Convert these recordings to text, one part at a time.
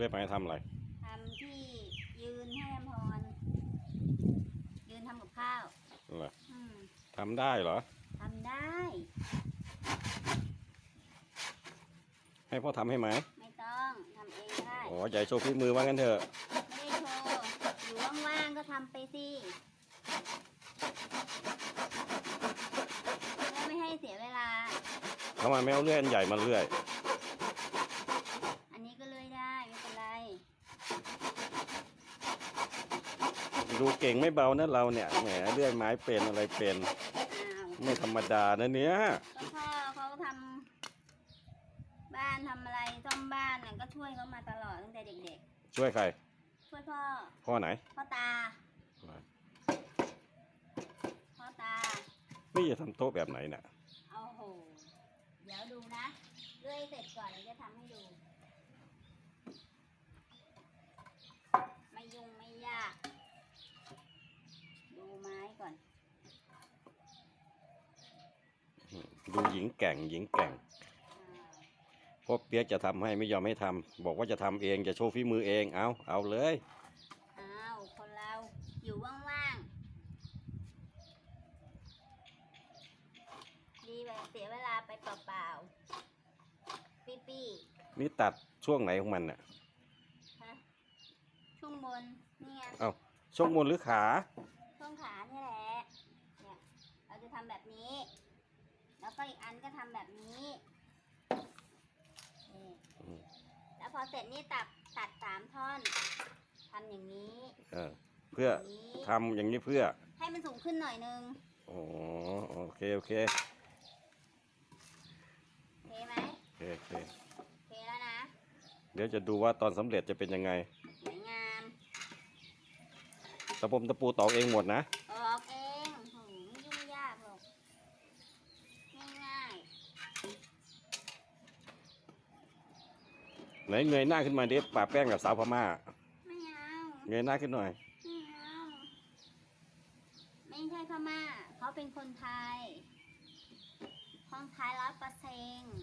เลื่อยไม้ทำอะไรทำที่ยืนให้อมพร ยืนทำกับข้าวเหรออืมทำได้เหรอทำได้ ให้พ่อทำให้ไหมไม่ต้องทำเองได้อ๋อใหญ่โชว์ฝีมือว่างั้นเถอะ ไม่ได้โชว์อยู่ว่างๆก็ทำไปสิเพื่อไม่ให้เสียเวลาทำไมไม่เอาเลื่อยอันใหญ่มาเลื่อย อันนี้ก็เลยได้ไม่เป็นไร ดูเก่งไม่เบานะเราเนี่ยแหมเลื่อยไม้เป็นอะไรเป็นอ้าวไม่ธรรมดานะเนี่ยก็พ่อเขาทำบ้านทำอะไรซ่อมบ้านน่ะก็ช่วยเขามาตลอดตั้งแต่เด็กช่วยใครๆ ช่วยพ่อ พ่อไหน พ่อตา พ่อตา นี่จะทำโต๊ะแบบไหนน่ะ เอาโห เดี๋ยวดูนะเลื่อยเสร็จก่อนเดี๋ยวจะทำให้ดู ไม่ยุ่งไม่ยาก ดูไม้ก่อน ดูหญิงแกร่งหญิงแกร่งอ่าพ่อเปียกจะทำให้ไม่ยอมให้ทำบอกว่าจะทำเองจะโชว์ฝีมือเองเอาเอาเลยอ้าวคนเราอยู่ว่างๆดีไปเสียเวลาไปเปล่าๆปี้นี่ตัดช่วงไหนของมันน่ะๆฮะช่วงบนนี่ไงเอาช่วงบนหรือขาช่วงขานี่แหละเนี่ยเราจะทำแบบนี้ แล้วก็อีกอันก็ทำแบบนี้นี่อืมแล้วพอเสร็จนี่ตัดตัดสามท่อนทำอย่างนี้เออเพื่ออย่างนี้ทำอย่างนี้เพื่อ ให้มันสูงขึ้นหน่อยนึงอ๋อโอเคโอเคโอเคไหมโอเคโอเคโอเคแล้วนะ เดี๋ยวจะดูว่าตอนสำเร็จจะเป็นยังไงสวยงามตะปมตะปูตอกเองหมดนะ ออกเองโหไม่ยุ่งยากหรอก ง่าย ไหนเงยหน้าขึ้นมาดิปะแป้งกับสาวพม่าๆไม่เอาเงยหน้าขึ้นหน่อย ไม่เอา ไม่ใช่พม่าเขาเป็นคนไทยคนไทยร้อยเปอร์เซ็นต์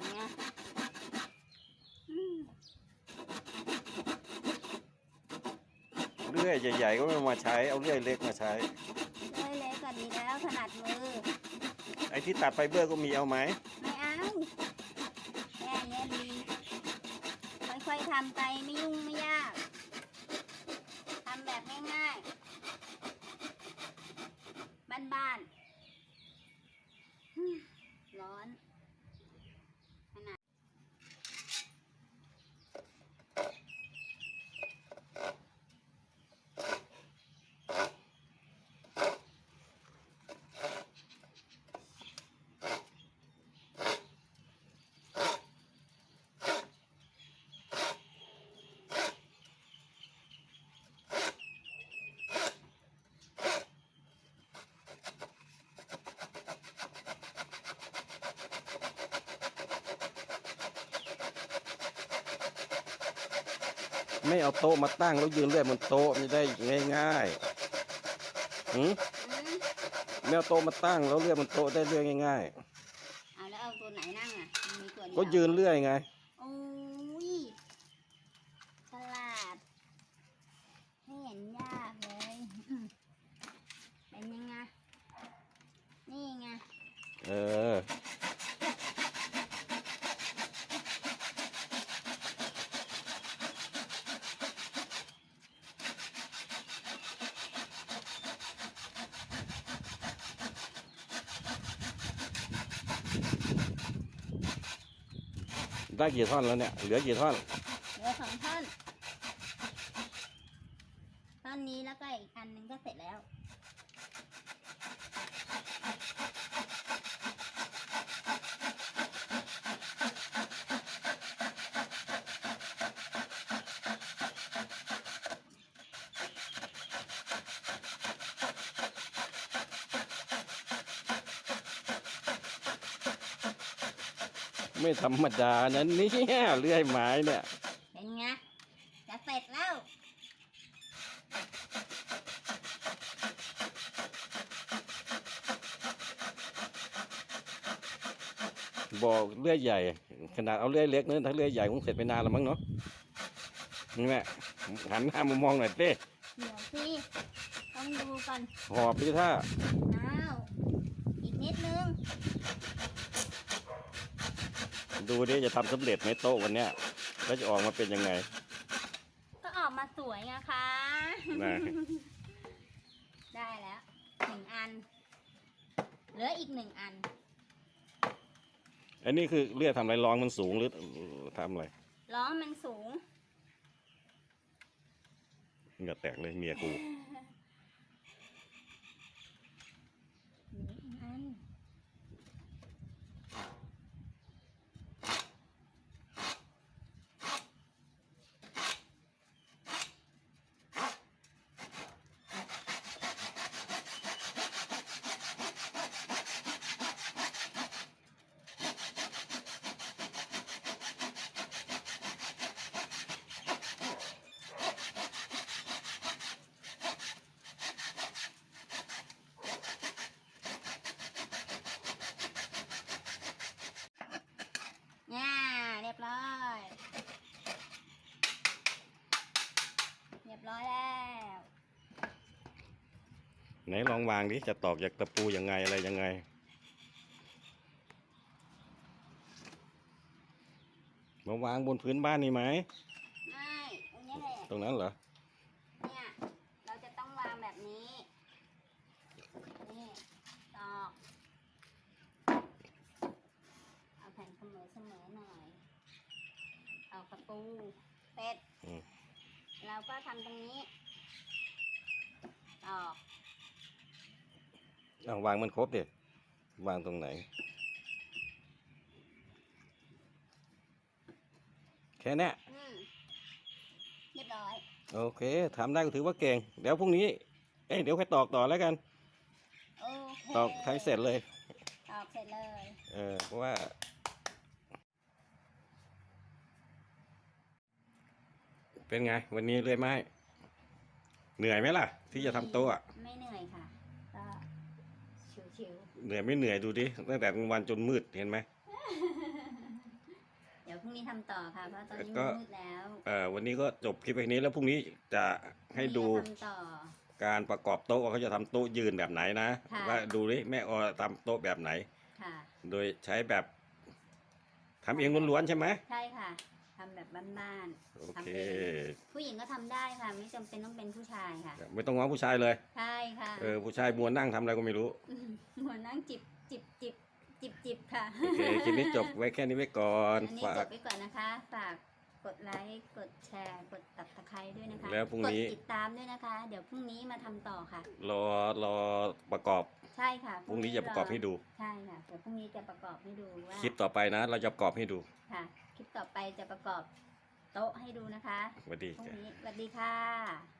เนี่ยอืม เลื่อยใหญ่ๆก็ไม่มาใช้ เอาเลื่อยเล็กมาใช้เลยเล็กกว่านี้แล้วถนัดมือ ไอ้ที่ตัดไฟเบอร์ก็มีเอาไหม ไม่เอา แค่เนี้ยดี ค่อยๆทำไปไม่ยุ่งไม่ยาก ทำแบบง่ายๆ บ้านๆฮึ่มร้อนขนาด ไม่เอาโต๊ะมาตั้งแล้วยืนเลื่อยบนโต๊ะไม่ได้ง่ายๆหืมอืมไม่เอาโต๊ะมาตั้งแล้วเลื่อยบนโต๊ะได้เลื่อยง่าย เอาแล้วเอาตัวไหนนั่งอะมันมีตัวเดีๆยวก็ยืนเลื่อยไง โอ้ยฉลาด ไม่เห็นยากเลยอืมเป็นยังไง นี่ไง เออ ได้กี่ท่อนแล้วเนี่ย เหลือกี่ท่อน เหลือสองท่อนท่อนนี้แล้วก็อีกอันหนึงก็เสร็จแล้ว ไม่ธรรมดานะเนี่เลื่อยไม้เนี่ย เป็นไง จะเสร็จแล้ว บอกเลื่อยใหญ่ ขนาดเอาเลื่อยเล็กนั้นถ้าเลื่อยใหญ่คงเสร็จไปนานแล้วมั้งเนาะนี่แม่หันหน้ามามองหน่อยเต้เดี๋ยวพี่ต้องดูกันหอบพี่ท่าอ้าว อีกนิดนึง ดูดิจะทำสำเร็จไหมโต๊ะวันเนี้ยแล้วจะออกมาเป็นยังไง ก็ออกมาสวยนะคะ นะ ได้แล้วหนึ่งอัน เหลืออีกหนึ่งอัน อันนี้คือเลื่อยทำอะไรรองมันสูงหรือทำอะไรล้อมันสูง เหงื่อแตกเลยเมียกู เหลืออีกอัน เนี่ยเรียบร้อย เรียบร้อยแล้ว ไหนลองวางดิจะตอกจากตะปูยังไงอะไรยังไง มาวางบนพื้นบ้านนี่ไหมไม่ตรงนี้แหละตรงนั้นเหรอ เนี่ยเราจะต้องวางแบบนี้นี่ตอกเอาแผ่นเสมอเสมอๆหน่อยเอากระปูเสร็จอืม เราก็ทำตรงนี้ตอก เอาวางมันครบดิวางตรงไหน แค่เนี้ยอืมเรียบร้อย โอเคทำได้ก็ถือว่าเก่ง เดี๋ยวพรุ่งนี้ เอ้ยเดี๋ยวค่อยตอกต่อแล้วกัน โอเคตอกให้เสร็จเลย ตอกเสร็จเลย เออเพราะว่า เป็นไง วันนี้เรื่อยไหมเหนื่อยไหมล่ะ ที่จะทำโต๊ะอะ ไม่เหนื่อยค่ะก็ชิว เหนื่อยไม่เหนื่อยดูดิตั้งแต่กลางวันจนมืดเห็นไหมๆเดี๋ยวพรุ่งนี้ทำต่อค่ะ เพราะตอนนี้ก็ มันมืดแล้วเอ่อวันนี้ก็จบคลิปแค่นี้แล้วพรุ่งนี้จะให้ดูพรุ่งนี้จะทำต่อ การประกอบโต๊ะว่าเขาจะทำโต๊ะยืนแบบไหนนะค่ะ ว่าดูดิแม่ออทำโต๊ะแบบไหน ค่ะ โดยใช้แบบทำเองล้วนๆใช่ไหมใช่ค่ะ ทำแบบบ้านโอๆทำเค เองผู้หญิงก็ทำได้ค่ะ ไม่จำเป็นต้องเป็นผู้ชายค่ะ ไม่ต้องง้อผู้ชายเลย ใช่ค่ะเออ ผู้ชายมัวนั่งทำอะไรก็ไม่รู้หัวนั่งจิบจิบจิบจิบจิบค่ะ โอเค คลิปนี้จบไว้แค่นี้ไว้ก่อน อันนี้ฝาจก บไปก่อนนะคะ ฝากกดไลค์ กดแชร์ กดตับตะไคร้ด้วยนะคะแล้วพรุ่งนี้ กดติดตามด้วยนะคะ เดี๋ยวพรุ่งนี้มาทำต่อค่ะ รอ รอประกอบ ใช่ค่ะพรุ่งนี้จะประกอบให้ดู ใช่ค่ะ เดี๋ยวพรุ่งนี้จะประกอบให้ดูว่าคลิปต่อไปนะ เราจะประกอบให้ดู ค่ะค ลิปต่อไปจะประกอบโต๊ะให้ดูนะคะสวัสดีพรุ่งจ้ะ นี้สวัสดีค่ะ